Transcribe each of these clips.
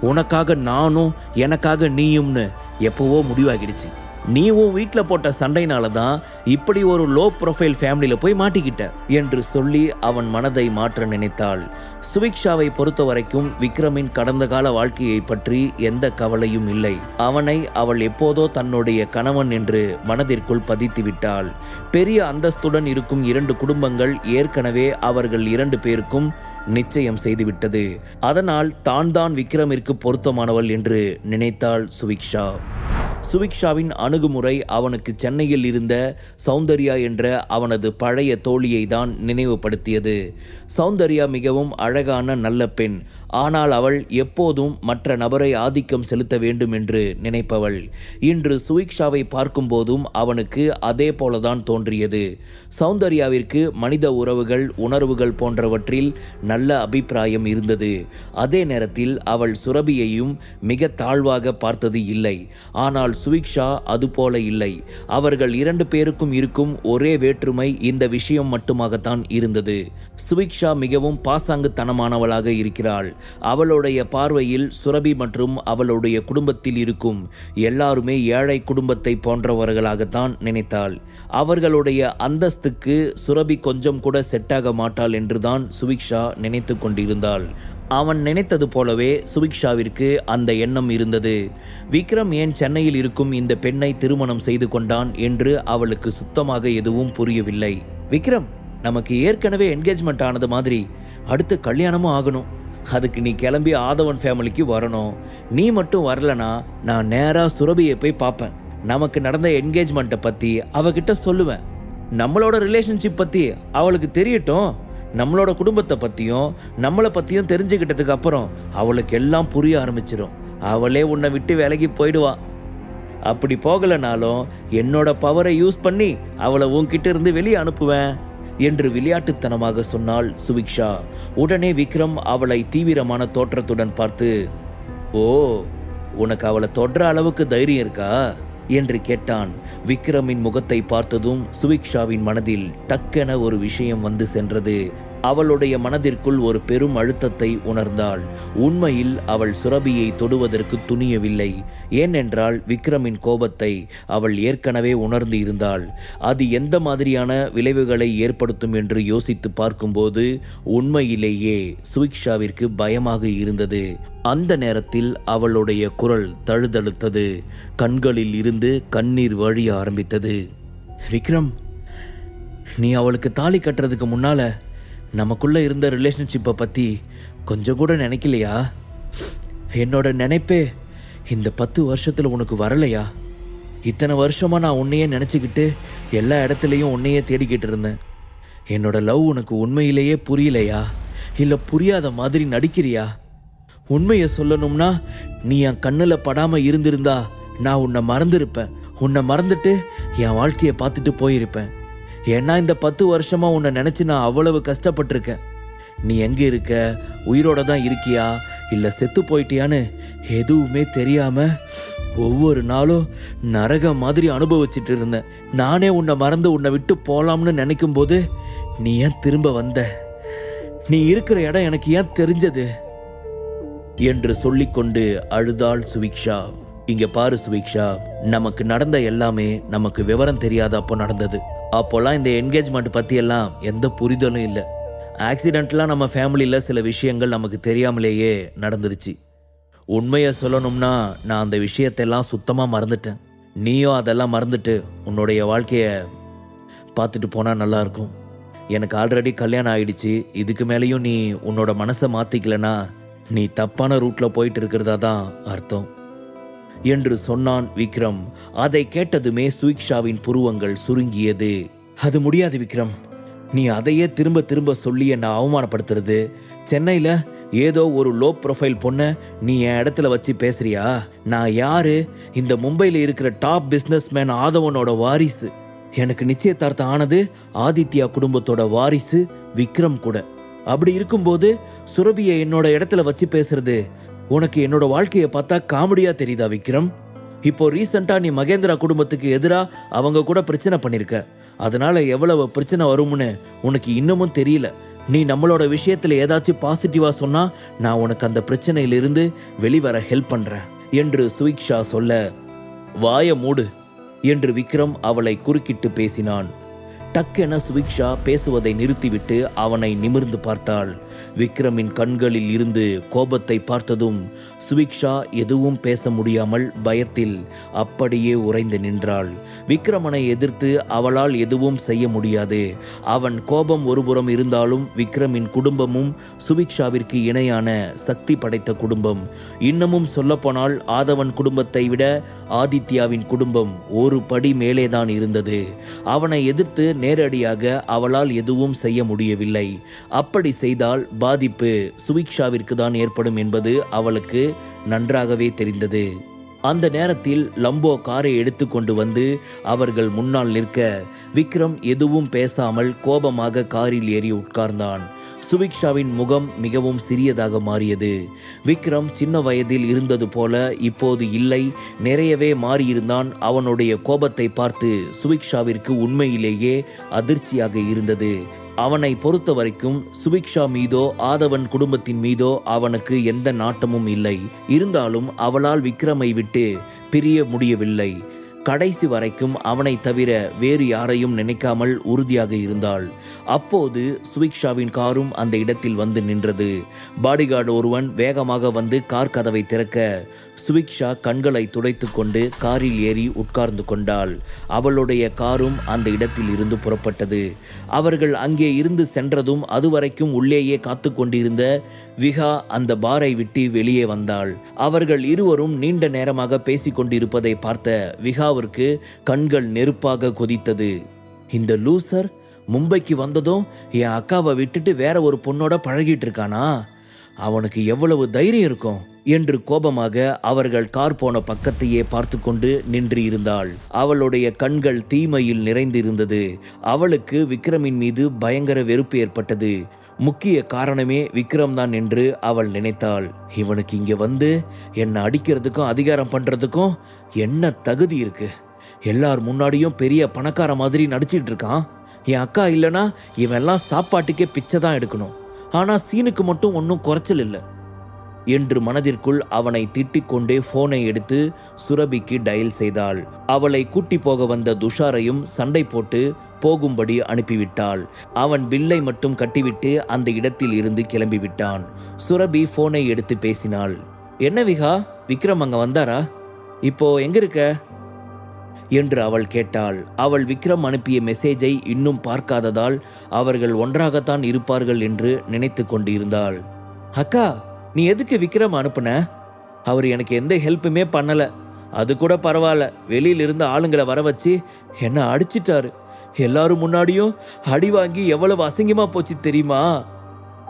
உனக்காக நானும் எனக்காக நீயும்னு எப்போவோ முடிவாகிடுச்சு. நீ உன் வீட்டில் போட்ட சண்டையினால தான் இப்படி ஒரு லோ ப்ரொஃபைல் ஃபேமிலியில் போய் மாட்டிக்கிட்ட என்று சொல்லி அவன் மனதை மாற்ற நினைத்தாள். சுவிக்ஷாவை பொறுத்த வரைக்கும் விக்ரமின் கடந்த கால வாழ்க்கையை பற்றி எந்த கவலையும் இல்லை. அவனை அவள் எப்போதோ தன்னுடைய கணவன் என்று மனதிற்குள் பதித்து விட்டாள். பெரிய அந்தஸ்துடன் இருக்கும் இரண்டு குடும்பங்கள் ஏற்கனவே அவர்கள் இரண்டு பேருக்கும் நிச்சயம் செய்துவிட்டது. அதனால் தான் தான் விக்ரமிற்கு பொருத்தமானவள் என்று நினைத்தாள் சுவிக்ஷா. சுவிக்ஷாவின் அணுகுமுறை அவனுக்கு சென்னையில் இருந்த சௌந்தர்யா என்ற அவனது பழைய தோழியை தான் நினைவுபடுத்தியது. சௌந்தர்யா மிகவும் அழகான நல்ல பெண். ஆனால் அவள் எப்போதும் மற்ற நபரை ஆதிக்கம் செலுத்த வேண்டும் என்று நினைப்பவள். இன்று சுவிக்ஷாவை பார்க்கும்போதும் அவனுக்கு அதே போலதான் தோன்றியது. சௌந்தர்யாவிற்கு மனித உறவுகள் உணர்வுகள் போன்றவற்றில் நல்ல அபிப்பிராயம் இருந்தது. அதே நேரத்தில் அவள் சுரபியையும் மிக தாழ்வாக பார்த்தது இல்லை. ஆனால் சுவிக்ஷா அதுபோல இல்லை. அவர்கள் இரண்டு பேருக்கும் இருக்கும் ஒரே வேற்றுமை இந்த விஷயம் மட்டுமாகத்தான் இருந்தது. சுவிக்ஷா மிகவும் பாசாங்குத்தனமானவளாக இருக்கிறாள். அவளுடைய பார்வையில் சுரபி மற்றும் அவளுடைய குடும்பத்தில் இருக்கும் எல்லாருமே ஏழை குடும்பத்தை போன்றவர்களாகத்தான் நினைத்தாள். அவர்களுடைய அந்தஸ்துக்கு சுரபி கொஞ்சம் கூட செட்டாக மாட்டாள் என்றுதான் சுவிக்ஷா நினைத்து கொண்டிருந்தாள். அவன் நினைத்தது போலவே சுபிக்ஷாவிற்கு அந்த எண்ணம் இருந்தது. விக்ரம் ஏன் சென்னையில் இருக்கும் இந்த பெண்ணை திருமணம் செய்து கொண்டான் என்று அவளுக்கு சுத்தமாக எதுவும் புரியவில்லை. விக்ரம் நமக்கு ஏற்கனவே என்கேஜ்மெண்ட் ஆனது மாதிரி அடுத்து கல்யாணமும் ஆகணும். அதுக்கு நீ கிளம்பி ஆதவன் ஃபேமிலிக்கு வரணும். நீ மட்டும் வரலனா நான் நேராக சுரபியை போய் பார்ப்பேன். நமக்கு நடந்த என்கேஜ்மெண்ட்டை பற்றி அவகிட்ட சொல்லுவேன். நம்மளோட ரிலேஷன்ஷிப் பற்றி அவளுக்கு தெரியட்டும். நம்மளோட குடும்பத்தை பற்றியும் நம்மளை பற்றியும் தெரிஞ்சுக்கிட்டதுக்கு அப்புறம் அவளுக்கு எல்லாம் புரிய ஆரம்பிச்சிடும் அவளே உன்னை விட்டு விலகி போயிடுவா. அப்படி போகலைனாலும் என்னோட பவரை யூஸ் பண்ணி அவளை உன்கிட்ட இருந்து வெளியே அனுப்புவேன் என்று விளையாட்டுத்தனமாக சொன்னாள் சுபிக்ஷா உடனே விக்ரம் அவளை தீவிரமான தோற்றத்துடன் பார்த்து ஓ உனக்கு அவளை தொடுற அளவுக்கு தைரியம் இருக்கா? என்று கேட்டான். விக்ரமின் முகத்தை பார்த்ததும் சுவிக்ஷாவின் மனதில் டக்கென ஒரு விஷயம் வந்து சென்றது. அவளுடைய மனதிற்குள் ஒரு பெரும் அழுத்தத்தை உணர்ந்தாள். உண்மையில் அவள் சுரபியை தொடுவதற்கு துணியவில்லை. ஏனென்றால் விக்ரமின் கோபத்தை அவள் ஏற்கனவே உணர்ந்து இருந்தாள். அது எந்த மாதிரியான விளைவுகளை ஏற்படுத்தும் என்று யோசித்து பார்க்கும்போது உண்மையிலேயே சுவிக்ஷாவிற்கு பயமாக இருந்தது. அந்த நேரத்தில் அவளுடைய குரல் தழுதழுத்தது. கண்களில் இருந்து கண்ணீர் வழிய ஆரம்பித்தது. விக்ரம் நீ அவளுக்கு தாலி கட்டுறதுக்கு முன்னால நமக்குள்ளே இருந்த ரிலேஷன்ஷிப்பை பற்றி கொஞ்சம் கூட நினைக்கலையா? என்னோட நினைப்பே இந்த பத்து வருஷத்தில் உனக்கு வரலையா? இத்தனை வருஷமாக நான் உன்னையே நினச்சிக்கிட்டு எல்லா இடத்துலையும் உன்னையே தேடிக்கிட்டு இருந்தேன். என்னோட லவ் உனக்கு உண்மையிலேயே புரியலையா? இல்லை புரியாத மாதிரி நடிக்கிறியா? உண்மையை சொல்லணும்னா நீ என் கண்ணில் படாமல் இருந்திருந்தா நான் உன்னை மறந்துருப்பேன். உன்னை மறந்துட்டு என் வாழ்க்கையை பார்த்துட்டு போயிருப்பேன். ஏன்னா இந்த பத்து வருஷமா உன்னை நினைச்சு நான் அவ்வளவு கஷ்டப்பட்டிருக்கேன். நீ எங்க இருக்க? உயிரோட தான் இருக்கியா? இல்ல செத்து போயிட்டியான்னு எதுவுமே தெரியாம ஒவ்வொரு நாளும் நரக மாதிரி அனுபவிச்சிட்டு இருந்தேன். நானே உன்னை மறந்து உன்னை விட்டு போலாம்னு நினைக்கும் போது நீ ஏன் திரும்ப வந்த? நீ இருக்கிற இடம் எனக்கு ஏன் தெரிஞ்சது? என்று சொல்லிக்கொண்டு அழுதாள் சுவிக்ஷா. இங்க பாரு சுவிக்ஷா நமக்கு நடந்த எல்லாமே நமக்கு விவரம் தெரியாத அப்போ நடந்தது. அப்போல்லாம் இந்த என்கேஜ்மெண்ட் பற்றியெல்லாம் எந்த புரிதலும் இல்லை. ஆக்சிடென்ட்லாம் நம்ம ஃபேமிலியில் சில விஷயங்கள் நமக்கு தெரியாமலேயே நடந்துருச்சு. உண்மையை சொல்லணும்னா நான் அந்த விஷயத்தெல்லாம் சுத்தமாக மறந்துட்டேன். நீயும் அதெல்லாம் மறந்துட்டு உன்னுடைய வாழ்க்கையை பார்த்துட்டு போனால் நல்லாயிருக்கும். எனக்கு ஆல்ரெடி கல்யாணம் ஆயிடுச்சு. இதுக்கு மேலேயும் நீ உன்னோட மனசை மாற்றிக்கலனா நீ தப்பான ரூட்டில் போயிட்டு இருக்கிறதா தான் அர்த்தம். என்று சொன்னான் விக்ரம். அதை கேட்டதுமே சுவிக்ஷாவின் புருவங்கள் சுருங்கியது. அது முடியாது விக்ரம். நீ அதையே திரும்ப திரும்ப சொல்லி என்னை அவமானப்படுத்துறது. சென்னையில் ஏதோ ஒரு லோ ப்ரொஃபைல் பொண்ணை நீ என் இடத்துல வச்சு பேசுறியா? நான் யாரு? இந்த மும்பையில் இருக்கிற டாப் பிஸ்னஸ்மேன் ஆதவனோட வாரிசு. எனக்கு நிச்சயதார்த்தம் ஆனது ஆதித்யா குடும்பத்தோட வாரிசு விக்ரம் கூட. அப்படி இருக்கும்போது சுரபியை என்னோட இடத்துல வச்சு பேசுறது உனக்கு என்னோட வாழ்க்கையை பார்த்தா காமெடியா தெரியுதா விக்ரம்? இப்போ ரீசெண்டா நீ மகேந்திரா குடும்பத்துக்கு எதிரா அவங்க கூட பிரச்சனை பண்ணிருக்க. அதனால எவ்வளவு பிரச்சனை வரும்னு உனக்கு இன்னமும் தெரியல. நீ நம்மளோட விஷயத்துல ஏதாச்சும் பாசிட்டிவா சொன்னா நான் உனக்கு அந்த பிரச்சனையிலிருந்து வெளிவர ஹெல்ப் பண்றேன் என்று சுவிக்ஷா சொல்ல வாய மூடு என்று விக்ரம் அவளை குறுக்கிட்டு பேசினான். டக்கென சுவிக்ஷா பேசுவதை நிறுத்திவிட்டு அவனை நிமிர்ந்து பார்த்தாள். விக்ரமின் கண்களில் இருந்து கோபத்தை பார்த்ததும் சுவிக்ஷா எதுவும் பேச முடியாமல் பயத்தில் அப்படியே உறைந்து நின்றாள். விக்ரமனை எதிர்த்து அவளால் எதுவும் செய்ய முடியாது. அவன் கோபம் ஒருபுறம் இருந்தாலும் விக்ரமின் குடும்பமும் சுவிக்ஷாவிற்கு இணையான சக்தி படைத்த குடும்பம். இன்னமும் சொல்லப்போனால் ஆதவன் குடும்பத்தை விட ஆதித்யாவின் குடும்பம் ஒரு படி மேலேதான் இருந்தது. அவனை எதிர்த்து நேரடியாக அவளால் எதுவும் செய்ய முடியவில்லை. அப்படி செய்தால் பாதிப்பு சுவிக்ஷாவிற்கு தான் ஏற்படும் என்பது அவளுக்கு நன்றாகவே தெரிந்தது. அந்த நேரத்தில் லம்போ காரை எடுத்துக்கொண்டு வந்து அவர்கள் முன்னால் நிற்க விக்ரம் எதுவும் பேசாமல் கோபமாக காரில் ஏறி உட்கார்ந்தான். சுவிக்ஷாவின் முகம் மிகவும் சிறியதாக மாறியது. விக்ரம் சின்ன வயதில் இருந்தது போல இப்போது இல்லை நிறையவே மாறியிருந்தான். அவனுடைய கோபத்தை பார்த்து சுவிக்ஷாவிற்கு உண்மையிலேயே அதிர்ச்சியாக இருந்தது. அவனை பொறுத்த வரைக்கும் சுபிக்ஷா மீதோ ஆதவன் குடும்பத்தின் மீதோ அவனுக்கு எந்த நாட்டமும் இல்லை. இருந்தாலும் அவளால் விக்ரமை விட்டு பிரிய முடியவில்லை. கடைசி வரைக்கும் அவனை தவிர வேறு யாரையும் நினைக்காமல் உறுதியாக இருந்தாள். அப்போது சுவிக்ஷாவின் காரும் அந்த இடத்தில் வந்து நின்றது. பாடிகார்டு ஒருவன் வேகமாக வந்து கார் கதவை திறக்க சுவிக்ஷா கண்களை துடைத்துக்கொண்டு காரில் ஏறி உட்கார்ந்து கொண்டாள். அவளுடைய காரும் அந்த இடத்தில் இருந்து புறப்பட்டது. அவர்கள் அங்கே இருந்து சென்றதும் அதுவரைக்கும் உள்ளேயே காத்து கொண்டிருந்த விகா அந்த பாரை விட்டு வெளியே வந்தாள். அவர்கள் இருவரும் நீண்ட நேரமாக பேசிக்கொண்டிருப்பதை பார்த்த விகாவிற்கு கண்கள் நெருப்பாக கொதித்தது. இந்த லூசர் மும்பைக்கு வந்ததும் என் அக்காவை விட்டுட்டு வேற ஒரு பொண்ணோட பழகிட்டு இருக்கானா அவனுக்கு எவ்வளவு தைரியம் இருக்கும்? என்று கோபமாக அவர்கள் கார் போன பக்கத்தையே பார்த்து கொண்டு நின்று இருந்தாள். அவளுடைய கண்கள் தீமையில் நிறைந்திருந்தது. அவளுக்கு விக்ரமின் மீது பயங்கர வெறுப்பு ஏற்பட்டது. முக்கிய காரணமே விக்ரம் தான் என்று அவள் நினைத்தாள். இவனுக்கு இங்கே வந்து என்னை அடிக்கிறதுக்கும் அதிகாரம் பண்ணுறதுக்கும் என்ன தகுதி இருக்கு? எல்லார் முன்னாடியும் பெரிய பணக்கார மாதிரி நடிச்சிட்டு இருக்கான். என் அக்கா இல்லைனா இவெல்லாம் சாப்பாட்டுக்கே பிச்சை தான் எடுக்கணும். ஆனால் சீனுக்கு மட்டும் ஒன்றும் குறைச்சல் இல்லை. என்று மனதிற்குள் அவனை திட்டிக் கொண்டே போனை எடுத்து சுரபிக்கு டயல் செய்தாள். அவளை கூட்டி போக வந்த துஷாரையும் சண்டை போட்டு போகும்படி அனுப்பிவிட்டாள். அவன் பில்லை மட்டும் கட்டிவிட்டு அந்த இடத்தில் இருந்து கிளம்பி விட்டான் சுரபி போனை எடுத்து பேசினாள். என்ன விகா? விக்ரம் அங்க வந்தாரா? இப்போ எங்க இருக்க? என்று அவள் கேட்டாள். அவள் விக்ரம் அனுப்பிய மெசேஜை இன்னும் பார்க்காததால் அவர்கள் ஒன்றாகத்தான் இருப்பார்கள் என்று நினைத்து கொண்டிருந்தாள். அக்கா நீ எதுக்கு விக்ரம் அனுப்புன? அவர் எனக்கு எந்த ஹெல்ப்புமே பண்ணல. அது கூட பரவாயில்ல. வெளியில இருந்து ஆளுங்களை வர வச்சு என்ன அடிச்சிட்டாரு. எல்லாரும் முன்னாடியும் அடி வாங்கி எவ்வளவு அசிங்கமா போச்சு தெரியுமா?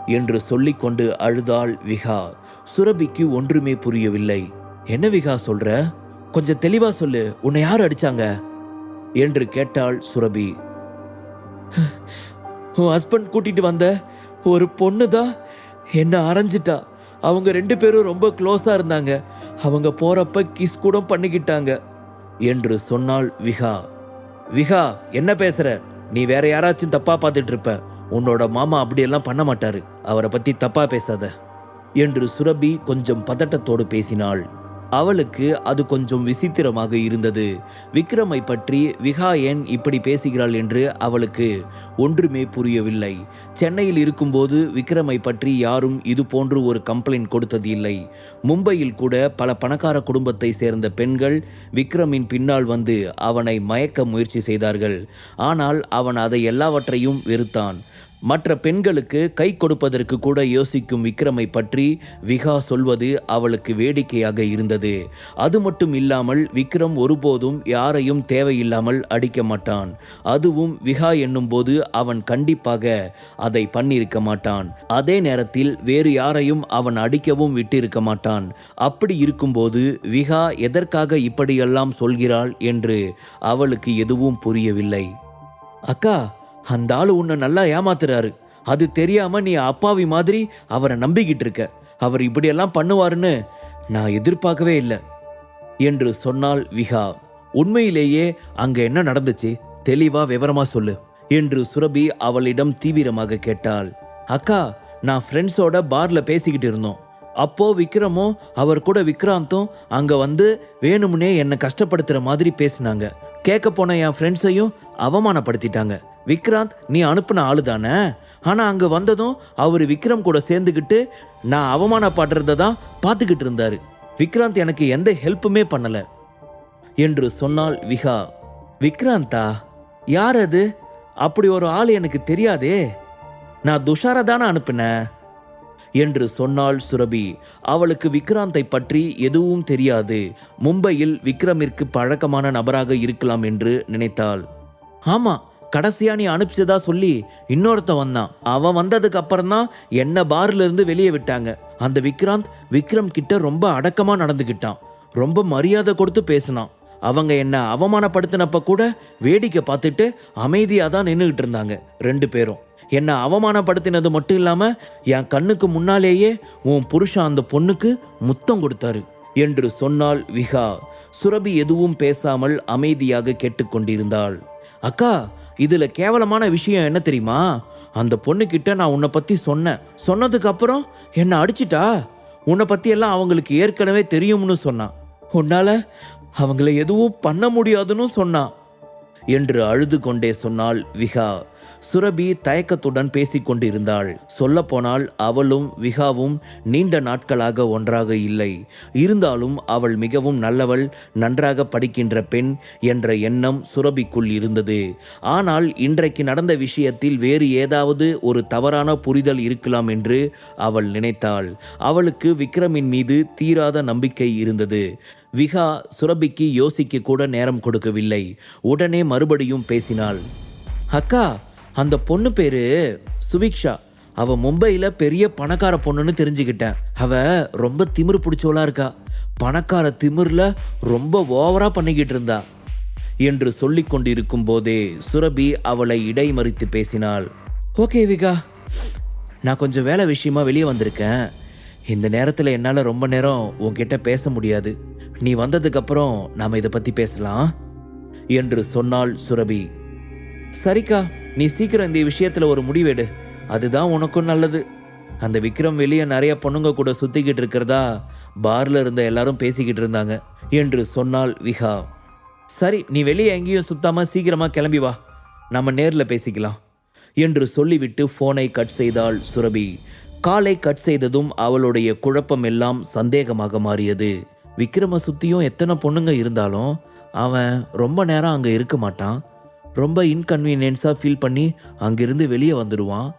என்று சொல்லிக்கொண்டு அழுதாள் விகா. சுரபிக்கு ஒன்றுமே புரியவில்லை. என்ன விகா சொல்ற? கொஞ்சம் தெளிவா சொல்லு. உன்னை யார் அடிச்சாங்க? என்று கேட்டாள் சுரபி. உன் ஹஸ்பண்ட் கூட்டிட்டு வந்த ஒரு பொண்ணு தான் என்ன அரைஞ்சிட்டா. அவங்க ரெண்டு பேரும் ரொம்ப க்ளோஸாக இருந்தாங்க. அவங்க போகிறப்ப கிஸ் கூட பண்ணிக்கிட்டாங்க. என்று சொன்னாள் விகா விகா என்ன பேசுற? நீ வேற யாராச்சும் தப்பா பார்த்துட்டு இருப்ப. உன்னோட மாமா அப்படியெல்லாம் பண்ண மாட்டாரு. அவரை பத்தி தப்பா பேசாத. என்று சுரபி கொஞ்சம் பதட்டத்தோடு பேசினாள். அவளுக்கு அது கொஞ்சம் விசித்திரமாக இருந்தது. விக்ரமை பற்றி விகா ஏன் இப்படி பேசுகிறாள் என்று அவளுக்கு ஒன்றுமே புரியவில்லை. சென்னையில் இருக்கும்போது விக்ரமை பற்றி யாரும் இது போன்று ஒரு கம்ப்ளைண்ட் கொடுத்தது இல்லை. மும்பையில் கூட பல பணக்கார குடும்பத்தை சேர்ந்த பெண்கள் விக்ரமின் பின்னால் வந்து அவனை மயக்க முயற்சி செய்தார்கள். ஆனால் அவன் அதை எல்லாவற்றையும் வெறுத்தான். மற்ற பெண்களுக்கு கை கொடுப்பதற்கு கூட யோசிக்கும் விக்ரமை பற்றி விகா சொல்வது அவளுக்கு வேடிக்கையாக இருந்தது. அது மட்டும் இல்லாமல் விக்ரம் ஒருபோதும் யாரையும் தேவையில்லாமல் அடிக்க மாட்டான். அதுவும் விகா என்னும்போது அவன் கண்டிப்பாக அதை பண்ணியிருக்க மாட்டான். அதே நேரத்தில் வேறு யாரையும் அவன் அடிக்கவும் விட்டிருக்க மாட்டான். அப்படி இருக்கும்போது விகா எதற்காக இப்படியெல்லாம் சொல்கிறாள் என்று அவளுக்கு எதுவும் புரியவில்லை. அக்கா அந்த ஆளு உன்னை நல்லா ஏமாத்துறாரு. அது தெரியாம நீ அப்பாவி மாதிரி அவரை நம்பிக்கிட்டு இருக்க. அவர் இப்படியெல்லாம் பண்ணுவாருன்னு நான் எதிர்பார்க்கவே இல்லை. என்று சொன்னாள் விகா உண்மையிலேயே அங்க என்ன நடந்துச்சு? தெளிவா விவரமா சொல்லு என்று சுரபி அவளிடம் தீவிரமாக கேட்டாள். அக்கா நான் ஃப்ரெண்ட்ஸோட பார்ல பேசிக்கிட்டு இருந்தோம். அப்போ விக்ரமும் அவர் கூட விக்ராந்தும் அங்க வந்து வேணும்னே என்னை கஷ்டப்படுத்துற மாதிரி பேசினாங்க. கேட்க போன என் ஃப்ரெண்ட்ஸையும் அவமானப்படுத்திட்டாங்க. விக்ராந்த் நீ அனுப்புன ஆளு தானே? ஆனால் அங்கே வந்ததும் அவர் விக்ரம் கூட சேர்ந்துக்கிட்டு நான் அவமானப்படுறத தான் பார்த்துக்கிட்டு இருந்தாரு. விக்ராந்த் எனக்கு எந்த ஹெல்ப்புமே பண்ணல. என்று சொன்னால் விகா விக்ராந்தா யார் அது? அப்படி ஒரு ஆள் எனக்கு தெரியாதே. நான் துஷாரை தானே அனுப்பினேன்? என்று சொன்னாள் சுரபி அவளுக்கு விக்ராந்தை பற்றி எதுவும் தெரியாது. மும்பையில் விக்ரமிற்கு பழக்கமான நபராக இருக்கலாம் என்று நினைத்தாள். ஆமா கடைசியா நீ அனுப்பிச்சதா சொல்லி இன்னொருத்த வந்தான். அவன் வந்ததுக்கு அப்புறம் தான் என்ன பார்ல இருந்து வெளியே விட்டாங்க. அந்த விக்ராந்த் விக்ரம் கிட்ட ரொம்ப அடக்கமா நடந்துக்கிட்டான் ரொம்ப மரியாதை கொடுத்து பேசினான். அவங்க என்ன அவமானப்படுத்தினப்ப கூட வேடிக்கை பார்த்துட்டு அமைதியா தான் நின்றுகிட்டு இருந்தாங்க ரெண்டு பேரும். என்ன அவமானப்படுத்தினது மட்டும் இல்லாம என் கண்ணுக்கு முன்னாலேயே உன் புருஷன் அந்த பொண்ணுக்கு முத்தம் கொடுத்தாரு என்று சொன்னாள் விகா சுரபி எதுவும் பேசாமல் அமைதியாக கேட்டுக்கொண்டிருந்தாள். அக்கா இதுல கேவலமான விஷயம் என்ன தெரியுமா? அந்த பொண்ணுகிட்ட நான் உன்னை பத்தி சொன்னேன். சொன்னதுக்கு அப்புறம் என்னை அடிச்சிட்டா? உன்னை பத்தி எல்லாம் அவங்களுக்கு ஏற்கனவே தெரியும்னு சொன்னான். உன்னால அவங்கள எதுவும் பண்ண முடியாதுன்னு சொன்னான். என்று அழுது கொண்டே சொன்னாள் விகா சுரபி தயக்கத்துடன் பேசிக் கொண்டிருந்தாள் சொல்லப்போனால் அவளும் விகாவும் நீண்ட நாட்களாக ஒன்றாக இல்லை. இருந்தாலும் அவள் மிகவும் நல்லவள் நன்றாக படிக்கின்ற பெண் என்ற எண்ணம் சுரபிக்குள் இருந்தது. ஆனால் இன்றைக்கு நடந்த விஷயத்தில் வேறு ஏதாவது ஒரு தவறான புரிதல் இருக்கலாம் என்று அவள் நினைத்தாள். அவளுக்கு விக்ரமின் மீது தீராத நம்பிக்கை இருந்தது. விகா சுரபிக்கு யோசிக்க கூட நேரம் கொடுக்கவில்லை. உடனே மறுபடியும் பேசினாள். அக்கா அந்த பொண்ணு பேரு சுபிக்ஷா அவ மும்பையில பெரிய பணக்கார பொண்ணுன்னு தெரிஞ்சுக்கிட்டேன். அவ ரொம்ப திமிரு பிடிச்சவளா இருக்கா. பணக்கார திமிர்ல ரொம்ப ஓவரா பண்ணிக்கிட்டு இருந்தா. என்று சொல்லி கொண்டிருக்கும் போதே சுரபி அவளை இடைமறித்து பேசினாள். ஓகே விகா. நான் கொஞ்சம் வேலை விஷயமா வெளியே வந்திருக்கேன். இந்த நேரத்தில் என்னால் ரொம்ப நேரம் உன்கிட்ட பேச முடியாது. நீ வந்ததுக்கப்புறம் நாம் இதை பற்றி பேசலாம் என்று சொன்னாள் சுரபி. சரிக்கா. நீ சீக்கிரம் இந்த விஷயத்துல ஒரு முடிவெடு. அதுதான் உனக்கும் நல்லது. அந்த விக்ரம் வெளியே நிறைய பொண்ணுங்க கூட சுத்திக்கிட்டு இருக்கிறதா? பார்ல இருந்த எல்லாரும் பேசிக்கிட்டு இருந்தாங்க. என்று சொன்னாள் விஹா. சரி நீ வெளியே எங்கேயும் சுத்தாம சீக்கிரமா கிளம்பி வா. நம்ம நேர்ல பேசிக்கலாம். என்று சொல்லிவிட்டு போனை கட் செய்தாள் சுரபி. காலை கட் செய்ததும் அவளுடைய குழப்பம் எல்லாம் சந்தேகமாக மாறியது. விக்ரம சுத்தியும் எத்தனை பொண்ணுங்க இருந்தாலும் அவன் ரொம்ப நேரம் அங்க இருக்க மாட்டான். ரொம்ப இன்கன்வீனியன்ஸாக ஃபீல் பண்ணி அங்கிருந்து வெளியே வந்துடுவான்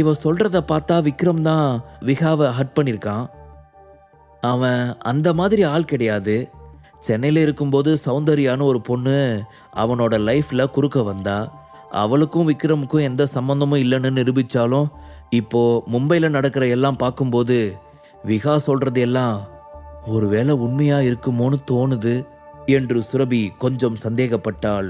இவ சொல்கிறத பார்த்தா விக்ரம் தான் விகாவை ஹட் பண்ணியிருக்கான் அவன் அந்த மாதிரி ஆள் கிடையாது. சென்னையில் இருக்கும்போது சௌந்தர்யான்னு ஒரு பொண்ணு அவனோட லைஃப்பில் குறுக்க வந்தா. அவளுக்கும் விக்ரமுக்கும் எந்த சம்மந்தமும் இல்லைன்னு நிரூபிச்சாலும் இப்போ மும்பையில் நடக்கிற எல்லாம் பார்க்கும்போது விகா சொல்கிறது எல்லாம் ஒருவேளை உண்மையாக இருக்குமோன்னு தோணுது. என்று சுரபி கொஞ்சம் சந்தேகப்பட்டாள்.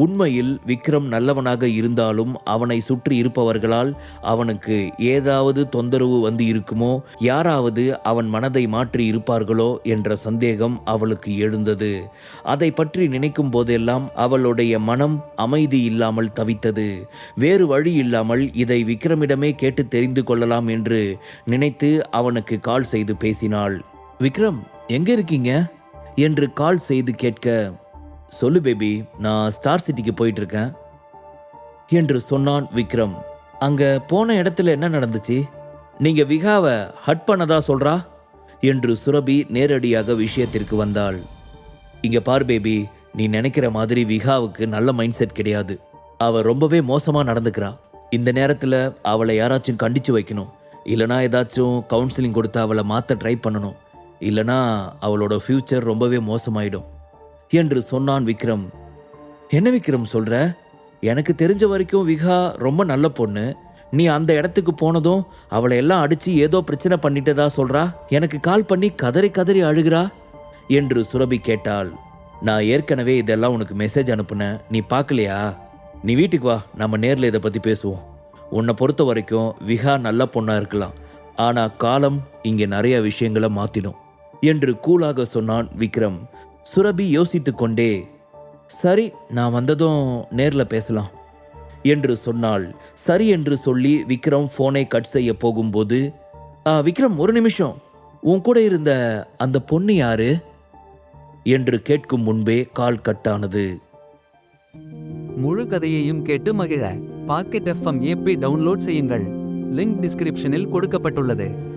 உண்மையில் விக்ரம் நல்லவனாக இருந்தாலும் அவனை சுற்றி இருப்பவர்களால் அவனுக்கு ஏதாவது தொந்தரவு வந்து இருக்குமோ யாராவது அவன் மனதை மாற்றி இருப்பார்களோ என்ற சந்தேகம் அவளுக்கு எழுந்தது. அதை பற்றி நினைக்கும் போதெல்லாம் அவளுடைய மனம் அமைதி இல்லாமல் தவித்தது. வேறு வழி இல்லாமல் இதை விக்ரமிடமே கேட்டு தெரிந்து கொள்ளலாம் என்று நினைத்து அவனுக்கு கால் செய்து பேசினாள். விக்ரம் எங்க இருக்கீங்க? என்று கால் செய்து கேட்க சொல்லு பேபி நான் ஸ்டார் சிட்டிக்கு போயிட்டு இருக்கேன் என்று சொன்னான் விக்ரம். அங்க போன இடத்துல என்ன நடந்துச்சு? நீங்க விகாவை ஹட் பண்ணதா சொல்றா? என்று சுரபி நேரடியாக விஷயத்திற்கு வந்தாள். இங்க பார் பேபி நீ நினைக்கிற மாதிரி விகாவுக்கு நல்ல மைண்ட் செட் கிடையாது. அவ ரொம்பவே மோசமா நடந்துக்கிறா. இந்த நேரத்துல அவளை யாராச்சும் கண்டிச்சு வைக்கணும். இல்லனா ஏதாச்சும் கவுன்சிலிங் கொடுத்து அவளை மாத்த ட்ரை பண்ணணும். இல்லனா அவளோட ஃபியூச்சர் ரொம்பவே மோசமாயிடும். என்று சொன்னான் விக்ரம். என்ன விக்ரம் சொல்ற? எனக்கு தெரிஞ்ச வரைக்கும் விகா ரொம்ப நல்ல பொண்ணு. நீ அந்த இடத்துக்கு போனதும் அவளை எல்லாம் அடிச்சு ஏதோ பிரச்சனை பண்ணிட்டதா சொல்றா? எனக்கு கால் பண்ணி கதறி கதறி அழுகிறா? என்று சுரபி கேட்டாள். நான் ஏற்கனவே இதெல்லாம் உனக்கு மெசேஜ் அனுப்புனேன். நீ பார்க்கலையா நீ வீட்டுக்கு வா. நம்ம நேரில் இதை பத்தி பேசுவோம். உன்னை பொறுத்த வரைக்கும் விகா நல்ல பொண்ணா இருக்கலாம். ஆனா காலம் இங்கே நிறைய விஷயங்களை மாற்றிடும் என்று கூலாக சொன்னான் விக்ரம். சுரபி யோசித்து கொண்டே சரி நான் வந்ததும் நேரில் பேசலாம் என்று சொன்னால் சரி என்று சொல்லி விக்ரம் போனை கட் செய்ய போகும்போது "ஆ, விக்ரம் ஒரு நிமிஷம். உன் கூட இருந்த அந்த பொண்ணு யாரு? என்று கேட்கும் முன்பே கால் கட்டானது. முழு கதையையும் கேட்டு மகிழ. பாக்கெட் எஃப்எம் ஏபி டவுன்லோட் செய்யுங்கள். லிங்க் டிஸ்கிரிப்ஷனில் கொடுக்கப்பட்டுள்ளது.